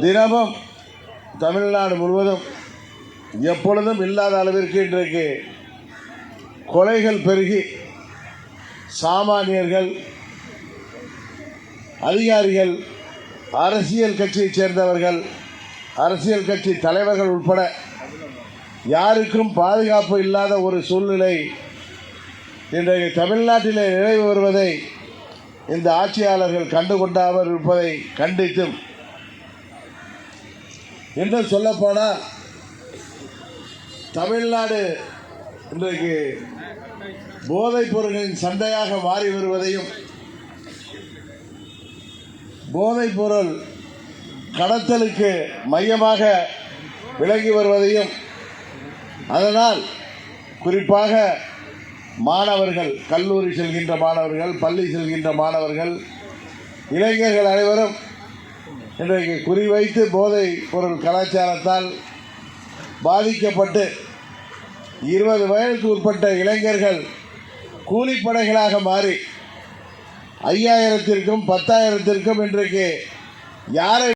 தினமும் தமிழ்நாடு முழுவதும் எப்பொழுதும் இல்லாத அளவிற்கு இன்றைக்கு கொலைகள் பெருகி சாமானியர்கள் அதிகாரிகள் அரசியல் கட்சியைச் சேர்ந்தவர்கள் அரசியல் கட்சி தலைவர்கள் உட்பட யாருக்கும் பாதுகாப்பு இல்லாத ஒரு சூழ்நிலை இன்றைக்கு தமிழ்நாட்டிலே நிறைவு வருவதை இந்த ஆட்சியாளர்கள் கண்டுகொண்டாமல் இருப்பதை கண்டித்தும். இன்னும் சொல்லப்போனால் தமிழ்நாடு இன்றைக்கு போதைப் பொருட்களின் சந்தையாக மாறி வருவதையும் போதைப் பொருள் கடத்தலுக்கு மையமாக விளங்கி வருவதையும் அதனால் குறிப்பாக மாணவர்கள் கல்லூரி செல்கின்ற மாணவர்கள் பள்ளி செல்கின்ற மாணவர்கள் இளைஞர்கள் அனைவரும் இன்றைக்கு குறிவைத்து போதை பொருள் கலாச்சாரத்தால் பாதிக்கப்பட்டு இருபது வயதுக்கு உட்பட்ட இளைஞர்கள் கூலிப்படைகளாக மாறி ஐயாயிரத்திற்கும் பத்தாயிரத்திற்கும் இன்றைக்கு யாரை